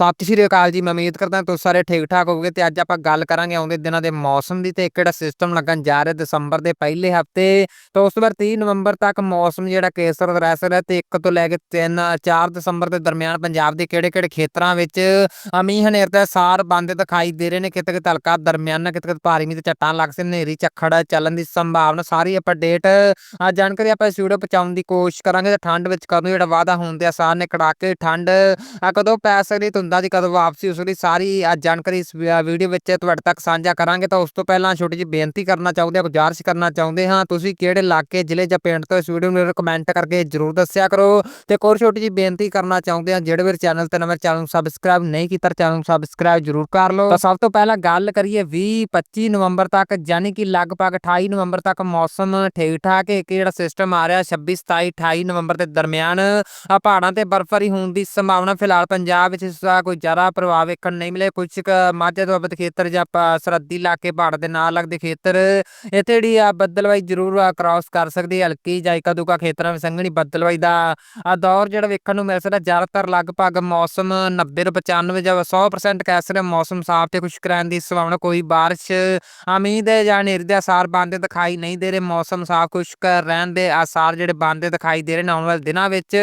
ਸਤਿ ਸ਼੍ਰੀ ਅਕਾਲ ਜੀ, ਮੈਂ ਉਮੀਦ ਕਰਦਾ ਤੁਸੀਂ ਸਾਰੇ ਠੀਕ ਠਾਕ ਹੋਵੋਗੇ ਤੇ ਅੱਜ ਆਪਾਂ ਗੱਲ ਕਰਾਂਗੇ ਆਉਂਦੇ ਦਿਨਾਂ ਦੇ ਮੌਸਮ ਦੀ ਤੇ ਇੱਕ ਕਿਹੜਾ ਸਿਸਟਮ ਲੱਗਣ ਜਾ ਰਿਹਾ ਦਸੰਬਰ ਦੇ ਪਹਿਲੇ ਹਫ਼ਤੇ। ਤੋਂ ਉਸ ਵਾਰ ਬਾਅਦ 30 ਨਵੰਬਰ ਤੱਕ ਮੌਸਮ ਜਿਹੜਾ ਕੇਸਰ ਰਹਿ ਸਕਦਾ ਤੇ 1 ਤੋਂ ਲੈ ਕੇ 3 4 ਦਸੰਬਰ ਦੇ ਦਰਮਿਆਨ ਪੰਜਾਬ ਦੇ ਕਿਹੜੇ ਕਿਹੜੇ ਖੇਤਰਾਂ ਵਿੱਚ ਮੀਂਹ ਹਨੇਰ ਦਾ ਸਾਰ ਬੰਦ ਦਿਖਾਈ ਦੇ ਰਹੇ ਨੇ, ਕਿਤੇ ਕਿਤੇ ਹਲਕਾ ਦਰਮਿਆਨਾ ਕਿਤੇ ਕਿਤੇ ਭਾਰੀ ਮੀਂਹ ਤੇ ਝੱਟਾਂ ਲੱਗ ਸੇ ਹਨੇਰੀ ਝੱਖੜ ਚੱਲਣ ਦੀ ਸੰਭਾਵਨਾ ਸਾਰੀ ਅਪਡੇਟ ਆ ਜਾਣਕਾਰੀ ਆਪਾਂ ਇਸ ਵੀਡੀਓ ਪਹੁੰਚਾਉਣ ਦੀ ਕੋਸ਼ਿਸ਼ ਕਰਾਂਗੇ ਤੇ ਠੰਡ ਵਿੱਚ ਕਦੋਂ ਜਿਹੜਾ ਵਾਅਦਾ ਹੋਣ ਦੇ ਆਸਾਰ ਨੇ ਕੜਾਕੇ ਠੰਡ ਕਦੋਂ ਪੈ ਸਕਦੀ ਧੁੰਦਾਂ ਦੀ ਕਦੋਂ ਵਾਪਸੀ ਉਸ ਦੀ ਸਾਰੀ ਆ ਜਾਣਕਾਰੀ ਇਸ ਵੀਡੀਓ ਵਿੱਚ ਤੁਹਾਡੇ ਤੱਕ ਸਾਂਝਾ ਕਰਾਂਗੇ। ਤਾਂ ਉਸ ਤੋਂ ਪਹਿਲਾਂ ਛੋਟੀ ਜਿਹੀ ਬੇਨਤੀ ਕਰਨਾ ਚਾਹੁੰਦੇ ਹਾਂ ਗੁਜ਼ਾਰਿਸ਼ ਕਰਨਾ ਚਾਹੁੰਦੇ ਹਾਂ, ਤੁਸੀਂ ਕਿਹੜੇ ਇਲਾਕੇ, ਜ਼ਿਲ੍ਹੇ ਜਾਂ ਪਿੰਡ ਤੋਂ ਇਸ ਵੀਡੀਓ ਨੂੰ ਕਮੈਂਟ ਕਰਕੇ ਜਰੂਰ ਦੱਸਿਆ ਕਰੋ। ਤੇ ਹੋਰ ਛੋਟੀ ਜਿਹੀ ਬੇਨਤੀ ਕਰਨਾ ਚਾਹੁੰਦੇ ਹਾਂ, ਜਿਹੜੇ ਵੀ ਚੈਨਲ ਤੇ ਨਵੇਂ ਚੈਨਲ ਨੂੰ ਸਬਸਕ੍ਰਾਈਬ ਨਹੀਂ ਕੀਤਾ ਚੈਨਲ ਨੂੰ ਸਬਸਕ੍ਰਾਈਬ ਜਰੂਰ ਕਰ ਲਓ। ਤਾਂ ਸਭ ਤੋਂ ਪਹਿਲਾਂ ਗੱਲ ਕਰੀਏ 20 25 ਨਵੰਬਰ ਤੱਕ ਯਾਨੀ ਕਿ ਲਗਭਗ 28 ਨਵੰਬਰ ਤੱਕ ਮੌਸਮ ਠੀਕ ਠਾਕ ਇੱਕ ਜਿਹੜਾ ਸਿਸਟਮ ਆ ਰਿਹਾ 26 27 28 ਨਵੰਬਰ ਦੇ ਦਰਮਿਆਨ ਪਹਾੜਾਂ ਤੇ ਬਰਫ਼ਬਾਰੀ ਹੋਣ ਦੀ ਸੰਭਾਵਨਾ ਫਿਲਹਾਲ ਪੰਜਾਬ ਵਿੱਚ ਇਸ ਦਾ ਕੋਈ ਜ਼ਿਆਦਾ ਪ੍ਰਭਾਵ ਵੇਖਣ ਨਹੀਂ ਮਿਲੇ ਕੁਝ ਕੁ ਮਾਝੇ ਖੇਤਰ ਜਾਂ ਸਰਹੱਦੀ ਇਲਾਕੇ ਪਹਾੜ ਦੇ ਨਾਲ ਲੱਗਦੇ ਖੇਤਰ, ਇੱਥੇ ਜਿਹੜੀ ਆ ਬੱਦਲਵਾਈ ਜ਼ਰੂਰ ਕ੍ਰਾਸ ਕਰ ਸਕਦੀ ਹਲਕੀ ਜਾਂ ਇੱਕ ਦੁਕਾ ਖੇਤਰਾਂ ਵਿੱਚ ਸੰਘਣੀ ਬੱਦਲਵਾਈ ਦਾ ਆ ਦੌਰ ਜਿਹੜਾ ਵੇਖਣ ਨੂੰ ਮਿਲ ਸਕਦਾ, ਜ਼ਿਆਦਾਤਰ ਲਗਭਗ ਮੌਸਮ 90 ਤੋਂ 95 ਜਾਂ 100% ਕਹਿ ਸਕਦੇ ਮੌਸਮ ਸਾਫ਼ ਤੇ ਖੁਸ਼ਕ ਰਹਿਣ ਦੀ ਸੰਭਾਵਨਾ, ਕੋਈ ਬਾਰਿਸ਼ ਉਮੀਦ ਹੈ ਜਾਂ ਹਨੇਰੀ ਦੇ ਆਸਾਰ ਬਣਦੇ ਦਿਖਾਈ ਨਹੀਂ ਦੇ ਰਹੇ, ਮੌਸਮ ਸਾਫ਼, ਖੁਸ਼ਕ ਰਹਿਣ ਦੇ ਆਸਾਰ ਜਿਹੜੇ ਬਣਦੇ ਦਿਖਾਈ ਦੇ ਰਹੇ ਨੇ ਆਉਣ ਵਾਲੇ ਦਿਨਾਂ ਵਿੱਚ,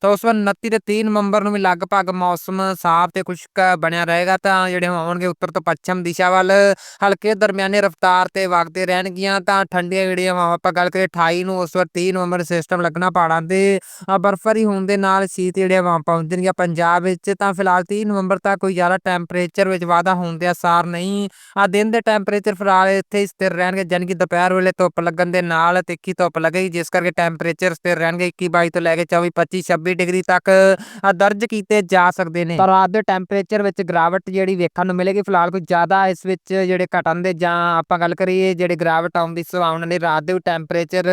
ਤਾਂ ਉਸ ਵਾਰ 29 ਤੇ 3 ਨਵੰਬਰ ਨੂੰ ਵੀ ਲਗਭਗ ਮੌਸਮ ਸਾਫ਼ ਤੇ ਖੁਸ਼ਕ ਬਣਿਆ ਰਹੇਗਾ ਤਾਂ ਜਿਹੜੇ ਹੋਣਗੇ ਉੱਤਰ ਤੋਂ ਪੱਛਮ ਦਿਸ਼ਾ ਵੱਲ ਹਲਕੇ ਦਰਮਿਆਨੇ ਰਫ਼ਤਾਰ ਤੇ ਵਗਦੇ ਰਹਿਣਗੀਆਂ ਤਾਂ ਠੰਡੀਆਂ ਜਿਹੜੀਆਂ ਹਵਾਵਾਂ ਆਪਾਂ ਗੱਲ ਕਰੀਏ 28 ਨੂੰ ਉਸ ਵਾਰ 30 ਨਵੰਬਰ ਸਿਸਟਮ ਲੱਗਣਾ ਪਹਾੜਾਂ ਤੇ ਆ ਹੋਣ ਦੇ ਨਾਲ ਸ਼ੀਤ ਜਿਹੜੀਆਂ ਹਵਾਵਾਂ ਪਹੁੰਚਣਗੀਆਂ ਪੰਜਾਬ ਵਿੱਚ ਤਾਂ ਫਿਲਹਾਲ 30 ਨਵੰਬਰ ਤੱਕ ਕੋਈ ਜ਼ਿਆਦਾ ਟੈਂਪਰੇਚਰ ਵਿੱਚ ਵਾਧਾ ਹੋਣ ਦੇ ਆਸਾਰ ਨਹੀਂ ਆ ਦਿਨ ਦੇ ਟੈਂਪਰੇਚਰ ਫਿਲਹਾਲ ਇੱਥੇ ਸਥਿਰ ਰਹਿਣਗੇ ਜਾਣੀ ਕਿ ਦੁਪਹਿਰ ਵੇਲੇ ਧੁੱਪ ਲੱਗਣ ਦੇ ਨਾਲ ਤਿੱਖੀ ਧੁੱਪ ਲੱਗੇਗੀ ਜਿਸ ਕਰਕੇ ਟੈਂਪਰੇਚਰ ਸਥਿਰ ਰਹਿਣਗੇ 21 22 ਤੋਂ ਲੈ ਕੇ 24 25 26 ਡਿਗਰੀ ਤੱਕ ਦਰਜ ਕੀਤੇ ਜਾ ਸਕਦੇ ਨੇ ਪਰ ਰਾਤ ਦੇ ਟੈਂਪਰੇਚਰ ਵਿੱਚ ਗਿਰਾਵਟ ਜਿਹੜੀ ਵੇਖਣ ਨੂੰ ਮਿਲੇਗੀ, ਫਿਲਹਾਲ ਕੋਈ ਜ਼ਿਆਦਾ ਇਸ ਵਿੱਚ ਜਿਹੜੇ ਘਟਣ ਦੇ ਜਾਂ ਆਪਾਂ ਗੱਲ ਕਰੀਏ ਜਿਹੜੇ ਗਿਰਾਵਟ ਆਉਣ ਦੀ ਸੰਭਾਵਨਾ ਨਹੀਂ, ਰਾਤ ਦੇ ਟੈਂਪਰੇਚਰ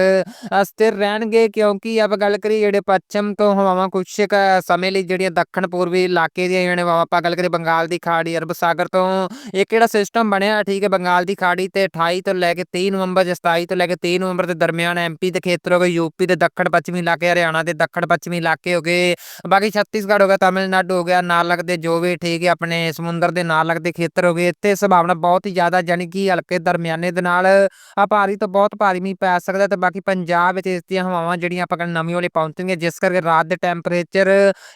ਸਥਿਰ ਰਹਿਣਗੇ ਕਿਉਂਕਿ ਆਪਾਂ ਗੱਲ ਕਰੀਏ ਜਿਹੜੇ ਪੱਛਮ ਤੋਂ ਹਵਾਵਾਂ ਕੁਛ ਕੁ ਸਮੇਂ ਲਈ ਜਿਹੜੀਆਂ ਦੱਖਣ ਪੂਰਬੀ ਇਲਾਕੇ ਦੀਆਂ ਜਿਹੜੇ ਹਵਾਵਾਂ, ਆਪਾਂ ਗੱਲ ਕਰੀਏ ਬੰਗਾਲ ਦੀ ਖਾੜੀ, ਅਰਬ ਸਾਗਰ ਤੋਂ ਇੱਕ ਜਿਹੜਾ ਸਿਸਟਮ ਬਣਿਆ? ਠੀਕ ਹੈ, ਬੰਗਾਲ ਦੀ ਖਾੜੀ ਤੇ 28 ਤੋਂ ਲੈ ਕੇ 30 ਨਵੰਬਰ ਜਾਂ 27 ਤੋਂ ਲੈ ਕੇ 30 ਨਵੰਬਰ ਦੇ ਦਰਮਿਆਨ ਐਮਪੀ ਦੇ ਖੇਤਰ ਹੋ ਗਏ ਯੂਪੀ ਦੇ ਦੱਖਣ ਪੱਛਮੀ ਇਲਾਕੇ, ਹਰਿਆਣਾ ਦੇ ਦੱਖਣ ਪੱਛਮੀ ਇਲਾਕੇ ਹੋ ਗਏ, ਬਾਕੀ ਛੱਤੀਸਗੜ੍ਹ ਹੋ ਗਿਆ, ਤਾਮਿਲਨਾਡੂ ਹੋ ਗਿਆ, ਨਾਲ ਲੱਗਦੇ, ਜੋ ਵੀ ਠੀਕ ਹੈ, ਆਪਣੇ ਸਮੁੰਦਰ ਦੇ ਨਾਲ ਲੱਗਦੇ ਖੇਤਰ ਹੋ ਗਏ। ਇੱਥੇ ਸੰਭਾਵਨਾ ਬਹੁਤ ਹੀ ਜ਼ਿਆਦਾ, ਜਾਣੀ ਕਿ ਹਲਕੇ ਦਰਮਿਆਨੇ ਦੇ ਨਾਲ ਆ ਭਾਰੀ ਤੋਂ ਬਹੁਤ ਭਾਰੀ ਮੀਂਹ ਪੈ ਸਕਦਾ ਤੇ ਬਾਕੀ ਪੰਜਾਬ ਵਿੱਚ ਇਸ ਦੀਆਂ ਹਵਾਵਾਂ ਜਿਹੜੀਆਂ ਆਪਾਂ ਕਹਿੰਦੇ ਨਵੀਂ ਵਾਲੀ ਪਹੁੰਚਣਗੀਆਂ, ਜਿਸ ਕਰਕੇ ਰਾਤ ਦੇ ਟੈਂਪਰੇਚਰ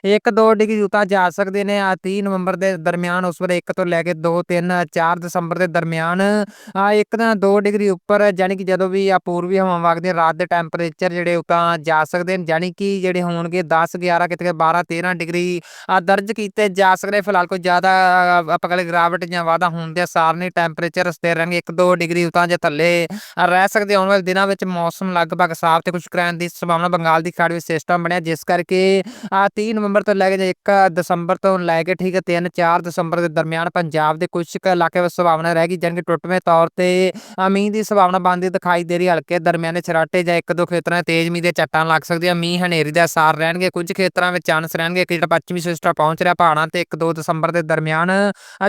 1-2 ਡਿਗਰੀ ਉਤਾਂ ਜਾ ਸਕਦੇ ਨੇ। ਆ 30 ਨਵੰਬਰ ਦੇ ਦਰਮਿਆਨ, ਉਸ ਵੇਲੇ 1 ਤੋਂ ਲੈ ਕੇ 2 3 4 ਦਸੰਬਰ ਦੇ ਦਰਮਿਆਨ, ਆ ਇੱਕ ਤਾਂ 2 ਡਿਗਰੀ ਉੱਪਰ, ਜਾਣੀ ਕਿ ਜਦੋਂ ਵੀ ਆ ਪੂਰਬੀ ਹਵਾਵਾਂ ਵਗਦੀਆਂ, ਰਾਤ ਦੇ ਟੈਂਪਰੇਚਰ ਜਿਹੜੇ ਉਤਾਂ ਜਾ ਸਕਦੇ ਨੇ। ਜਾਣੀ ਕਿ ਜਿਹੜੇ ਹੋਣਗੇ 10 11 ਕਿਤੇ 12 13 ਡਿਗਰੀ ਆ ਦਰਜ ਕੀਤੇ ਜਾ ਸਕਦੇ ਫਿਲਹਾਲ ਕੋਈ ਜ਼ਿਆਦਾ ਆਪਾਂ ਕਹਿੰਦੇ ਗਿਰਾਵਟ ਜਾਂ ਵਾਧਾ ਹੋਣ ਦੇ ਆਸਾਰ ਨਹੀਂ, ਟੈਂਪਰੇਚਰ ਸਥਿਰ ਰਹਿਣਗੇ। 1-2 ਡਿਗਰੀ ਉਤਾਂ ਜਾਂ ਥੱਲੇ ਰਹਿ ਸਕਦੇ ਆਉਣ ਵਾਲੇ ਦਿਨਾਂ ਵਿੱਚ ਮੌਸਮ ਲਗਭਗ ਸਾਫ਼ ਤੇ ਖੁਸ਼ਕ ਰਹਿਣ ਦੀ ਸੰਭਾਵਨਾ ਬੰਗਾਲ ਦੀ ਖਾੜੀ ਵਿੱਚ ਸਿਸਟਮ ਬਣਿਆ। ਜਿਸ ਕਰਕੇ ਆ 30 ਨਵੰਬਰ ਤੋਂ ਲੈ ਕੇ 1 ਦਸੰਬਰ ਤੋਂ ਲੈ ਕੇ ਠੀਕ ਹੈ 3-4 ਦਸੰਬਰ ਦੇ ਦਰਮਿਆਨ ਪੰਜਾਬ ਦੇ ਕੁਝ ਕੁ ਇਲਾਕੇ ਵਿੱਚ ਸੰਭਾਵਨਾ ਰਹੇਗੀ ਜਾਣੀ ਕਿ ਟੁੱਟਵੇਂ ਤੌਰ ਤੇ ਮੀਂਹ ਦੀ ਸੰਭਾਵਨਾ ਬਣਦੀ ਦਿਖਾਈ ਦੇ ਰਹੀ। ਹਲਕੇ ਦਰਮਿਆਨੇ ਛਰਾਟੇ ਜਾਂ ਇੱਕ ਦੋ ਖੇਤਰਾਂ ਤੇਜ਼ ਮੀਂਹ ਦੇ ਚੱਟਾਂ ਲੱਗ ਸਕਦੀਆਂ। ਮੀਂਹ ਹਨੇਰੀ ਦਾ ਅਸਾਰ ਰਹਿਣਗੇ। ਕੁਝ ਖੇਤਰਾਂ ਵਿੱਚ ਚਾਂਸ ਰਹਿਣਗੇ। ਕਿ ਜਿਹੜਾ ਪੱਛਮੀ ਸਿਸਟਮ ਪਹੁੰਚ ਰਿਹਾ, ਪਹਾੜਾਂ ਤੇ 1-2 ਦਸੰਬਰ ਦੇ ਦਰਮਿਆਨ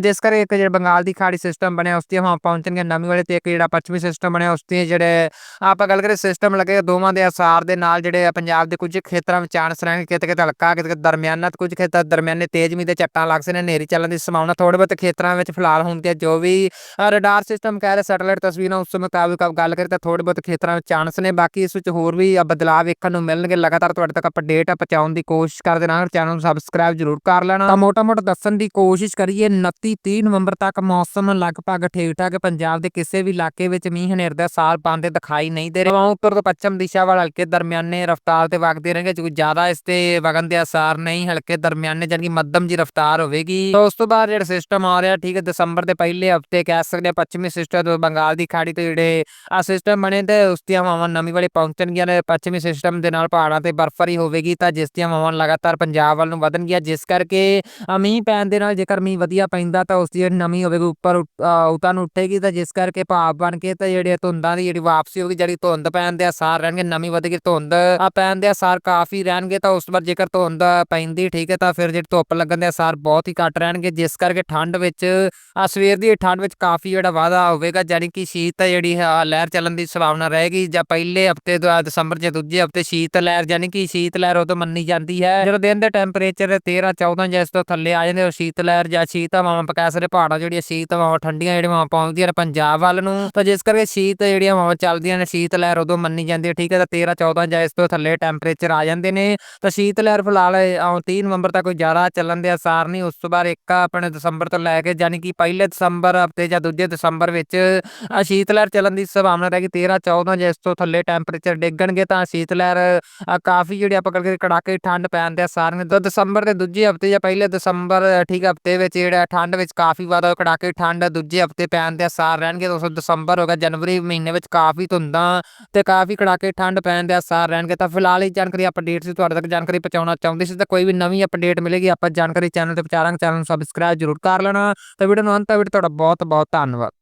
ਜਿਸ ਕਰਕੇ ਇੱਕ ਜਿਹੜਾ ਬੰਗਾਲ ਦੀ ਖਾੜੀ ਸਿਸਟਮ ਬਣਿਆ ਉਸ ਦੀ ਹਵਾ ਪਹੁੰਚਣਗੇ ਨਵੀਂ ਵਾਲੇ ਤੇ ਇੱਕ ਜਿਹੜਾ ਪੱਛਮੀ ਸਿਸਟਮ ਬਣਿਆ ਉਸ ਦੀ ਜਿਹੜੇ ਆਪਾਂ ਗੱਲ ਕਰੀਏ ਸਿਸਟਮ ਲੱਗੇ ਦੋਵਾਂ ਦੇ ਅਸਾਰ ਦੇ ਨਾਲ ਜਿਹੜੇ ਪੰਜਾਬ ਦੇ ਕੁਝ ਖੇਤਰਾਂ ਵਿੱਚ ਚਾਂਸ ਰਹਿਣਗੇ ਕਿਤੇ ਕਿਤੇ ਹਲਕਾ ਕਿਤੇ ਕਿਤੇ ਦਰਮਿਆਨਾ, ਤੇ ਕੁਝ ਖੇਤਰ ਦਰਮਿਆਨੇ ਤੇਜ਼ ਮੀਂਹ ਦੇ ਝੱਟਾਂ ਲੱਗ ਸਕਦੇ ਨੇ, ਹਨੇਰੀ ਚੱਲਣ ਦੀ ਸੰਭਾਵਨਾ ਥੋੜੇ ਬਹੁਤ ਖੇਤਰਾਂ ਵਿੱਚ ਫਿਲਹਾਲ ਹੁੰਦੀ ਹੈ, ਜੋ ਵੀ ਰਡਾਰ ਸਿਸਟਮ ਕਹਿ ਰਿਹਾ ਸੈਟੇਲਾਈਟ ਤਸਵੀਰਾਂ ਉਸ ਮੁਤਾਬਿਕ ਆਪ ਗੱਲ ਕਰੀਏ ਤਾਂ ਥੋੜੇ ਬਹੁਤ ਖੇਤਰਾਂ ਵਿੱਚ ਚਾਂਸ ਨੇ, ਬਾਕੀ ਇਸ ਵਿੱਚ ਹੋਰ ਵੀ ਬਦਲਾਅ ਵੇਖਣ ਨੂੰ ਮਿਲਣਗੇ, ਲਗਾਤਾਰ ਤੁਹਾਡੇ ਤੱਕ ਅਪਡੇਟ ਪਹੁੰਚਾਉਣ ਦੀ ਕੋਸ਼ਿਸ਼ ਕਰਦੇ ਰਹਾਂਗੇ ਚੈਨਲ ਨੂੰ ਸਬਸਕ੍ਰਾਈਬ ਜ਼ਰੂਰ ਕਰ ਲੈਣਾ। ਮੋਟਾ-ਮੋਟਾ ਦੱਸਣ ਦੀ ਕੋਸ਼ਿਸ਼ ਕਰੀਏ 29 30 ਨਵੰਬਰ ਤੱਕ ਮੌਸਮ ਲਗਭਗ ਠੀਕ ਠਾਕ ਪੰਜਾਬ ਦੇ ਕਿਸੇ ਵੀ ਇਲਾਕੇ ਵਿੱਚ ਮੀਂਹ ਹਨੇਰ ਦਾ ਸਾਰ ਪਾਉਂਦੇ ਦਿਖਾਈ ਨਹੀਂ ਦੇ ਰਹੇ। ਹਵਾਵਾਂ ਉੱਤਰ ਤੋਂ ਪੱਛਮ ਦਿਸ਼ਾ ਵੱਲ ਹਲਕੇ ਦਰਮਿਆਨੇ ਰਫ਼ਤਾਰ ਤੇ ਵਗਦੇ ਰਹਿਣਗੇ ਜੋ ਜ਼ਿਆਦਾ ਇਸ ਤੇ ਵਗਣ ਦੇ ਆਸਾਰ ਨਹੀਂ, ਹਲਕੇ ਦਰਮਿਆਨੇ ਜਾਨੀ ਕਿ ਮੱਧਮ ਜੀ ਰਫ਼ਤਾਰ ਹੋਵੇਗੀ। ਤਾਂ ਉਸ ਤੋਂ ਬਾਅਦ ਜਿਹੜਾ ਸਿਸਟਮ ਆ ਰਿਹਾ, ਠੀਕ ਹੈ, ਦਸੰਬਰ ਦੇ ਪਹਿਲੇ ਹਫ਼ਤੇ ਕਹਿ ਸਕਦੇ ਹਾਂ ਪੱਛਮੀ ਸਿਸਟਮ ਤੋਂ ਬੰਗਾਲ ਦੀ ਖਾੜੀ ਤੋਂ ਜਿਹੜੇ ਆ ਸਿਸਟਮ ਬਣੇ ਤੇ ਉਸ ਦੀਆਂ ਹਵਾਵਾਂ ਨਵੀਂ ਵਾਲੇ ਪਹੁੰਚਣਗੀਆਂ ਨੇ, ਪੱਛਮੀ ਸਿਸਟਮ ਦੇ ਨਾਲ ਪਹਾੜਾਂ ਤੇ ਬਰਫਰੀ ਹੋਵੇਗੀ ਤਾਂ ਜਿਸ ਦੀਆਂ ਹਵਾਵਾਂ ਲਗਾਤਾਰ ਪੰਜਾਬ ਵੱਲ ਨੂੰ ਵਧਣਗੀਆਂ, ਜਿਸ ਕਰਕੇ ਮੀਂਹ ਪੈਣ ਦੇ ਨਾਲ ਜੇਕਰ ਮੀਂਹ ਵਧੀਆ ਪੈਂਦਾ ਤਾਂ ਉਸ ਦੀ ਜਿਹੜੀ ਨਮੀ ਹੋਵੇਗੀ ਉੱਪਰ ਉਤਾਂ ਨੂੰ ਉੱਠੇਗੀ ਤਾਂ ਜਿਸ ਕਰਕੇ ਭਾਪ ਬਣ ਕੇ ਤਾਂ ਜਿਹੜੇ ਧੁੰਦਾਂ ਦੀ ਜਿਹੜੀ ਵਾਪਸੀ ਹੋਗੀ ਜਿਹੜੀ ਧੁੰਦ ਪੈਣ ਦੇ ਆਸਾਰ ਰਹਿਣਗੇ, ਨਮੀ ਵਧੇਗੀ, ਧੁੰਦ ਪੈਣ ਦੇ ਆਸਾਰ ਕਾਫੀ ਰਹਿਣਗੇ ਤਾਂ ਉਸ ਤੋਂ ਬਾਅਦ ਜੇਕਰ ਧੁੰਦ ਪੈਂਦੀ ਠੀਕ ਹੈ ਤਾਂ ਫਿਰ ਜਿਹੜੀ ਧੁੱਪ ਲੱਗਣ ਦੇ ਆਸਾਰ ਬਹੁਤ ਹੀ ਘੱਟ ਰਹਿਣਗੇ, ਜਿਸ ਕਰਕੇ ਠੰਡ ਵਿੱਚ ਆ ਸਵੇਰ ਦੀ ਠੰਡ ਵਿੱਚ ਕਾਫੀ ਜਿਹੜਾ ਵਾਧਾ ਹੋਵੇਗਾ ਜਾਨੀ ਕਿ ਸ਼ੀਤ ਜਿਹੜੀ ਆ ਲਹਿਰ ਚੱਲਣ ਦੀ ਸੰਭਾਵਨਾ ਰਹੇਗੀ ਜਾਂ ਪਹਿਲੇ ਹਫ਼ਤੇ ਦਸੰਬਰ ਜਾਂ ਦੂਜੇ ਹਫ਼ਤੇ ਸ਼ੀਤ ਲਹਿਰ ਜਾਨੀ ਕਿ ਸ਼ੀਤ ਲਹਿਰ ਉਦੋਂ ਮੰਨੀ ਜਾਂਦੀ ਹੈ ਜਦੋਂ ਦਿਨ ਦੇ ਟੈਂਪਰੇਚਰ 13 14 ਜਾਂ ਇਸ ਤੋਂ ਥੱਲੇ ਆ ਜਾਂਦੇ ਉਹ ਸ਼ੀਤ ਲਹਿਰ ਜਾਂ ਸ਼ੀਤ ਹਵਾਵਾਂ ਆਪਾਂ ਪਹਾੜਾਂ ਜਿਹੜੀਆਂ ਸ਼ੀਤ ਹਵਾਵਾਂ ਠੰਡੀਆਂ ਜਿਹੜੀਆਂ ਹਵਾਵਾਂ ਪਹੁੰਚਦੀਆਂ ਨੇ ਪੰਜਾਬ ਵੱਲ ਨੂੰ। ਤਾਂ ਜਿਸ ਕਰਕੇ ਸ਼ੀਤ ਜਿਹੜੀਆਂ ਹਵਾਵਾਂ ਚੱਲਦੀਆਂ ਨੇ ਸ਼ੀਤ ਲਹਿਰ ਉਦੋਂ ਮੰਨੀ ਜਾਂਦੀ ਹੈ ਠੀਕ ਹੈ ਤਾਂ 13 14 ਜਾਂ ਇਸ ਤੋਂ ਥੱਲੇ ਟੈਂਪਰੇਚਰ ਆ ਜਾਂਦੇ ਨੇ। ਤਾਂ ਸ਼ੀਤ ਲਹਿਰ ਫਿਲਹਾਲ ਇਹ, ਅਹ, 30 ਨਵੰਬਰ ਤੱਕ ਕੋਈ ਜ਼ਿਆਦਾ ਚੱਲਣ ਦੇ ਅਸਾਰ ਨਹੀਂ ਉਸ ਤੋਂ ਬਾਅਦ ਇੱਕ ਆਪਣੇ ਦਸੰਬਰ ਤੋਂ ਲੈ ਕੇ ਯਾਨੀ ਕਿ ਪਹਿਲੇ ਦਸੰਬਰ ਹਫ਼ਤੇ ਜਾਂ ਦੂਜੇ ਦਸੰਬਰ ਵਿੱਚ ਸ਼ੀਤ ਲਹਿਰ ਚੱਲਣ ਦੀ ਸੰਭਾਵਨਾ ਰਹੇਗੀ 13 14 ਜਾਂ ਇਸ ਤੋਂ ਥੱਲੇ ਟੈਂਪਰੇਚਰ ਡਿੱਗਣਗੇ ਤਾਂ ਸ਼ੀਤ ਲਹਿਰ ਕਾਫੀ ਜਿਹੜੀ ਆਪਾਂ ਕਰਕੇ ਕੜਾਕੇ ਠੰਡ ਪੈਣ ਦੇ ਆਸਾਰ ਨੇ। ਤਾਂ ਦਸੰਬਰ ਦੇ ਦੂਜੇ ਹਫ਼ਤੇ ਜਾਂ ਪਹਿਲੇ ਦਸੰਬਰ ਠੀਕ ਹਫ਼ਤੇ ਵਿੱਚ ਜਿਹੜਾ ਠੰਡ ਵਿੱਚ ਕਾਫੀ ਵਾਧਾ ਕੜਾਕੇ ਠੰਡ ਦੂਜੇ ਹਫ਼ਤੇ ਪੈਣ ਦੇ ਅਸਾਰ ਰਹਿਣਗੇ। ਦੋਸਤੋ ਦਸੰਬਰ ਹੋ ਗਿਆ, ਜਨਵਰੀ ਮਹੀਨੇ ਵਿੱਚ ਕਾਫੀ ਧੁੰਦਾਂ ਤੇ ਕਾਫੀ ਕੜਾਕੇ ਠੰਡ ਪੈਣ ਦੇ ਆਸਾਰ ਰਹਿਣਗੇ। ਤਾਂ ਫਿਲਹਾਲ ਇਹ ਜਾਣਕਾਰੀ ਅਪਡੇਟ ਸੀ, ਤੁਹਾਡੇ ਤੱਕ ਜਾਣਕਾਰੀ ਪਹੁੰਚਾਉਣਾ ਚਾਹੁੰਦੇ ਸੀ। ਤਾਂ ਕੋਈ ਵੀ ਨਵੀਂ ਅਪਡੇਟ ਮਿਲੇਗੀ, ਆਪਾਂ ਜਾਣਕਾਰੀ ਚੈਨਲ ਤੇ ਪਹੁੰਚਾਵਾਂਗੇ ਚੈਨਲ ਨੂੰ ਸਬਸਕ੍ਰਾਈਬ ਜ਼ਰੂਰ ਕਰ ਲੈਣਾ। ਤਾਂ ਵੀਡੀਓ ਨੂੰ ਅੰਤ ਤੱਕ ਤੁਹਾਡਾ ਬਹੁਤ ਬਹੁਤ ਧੰਨਵਾਦ।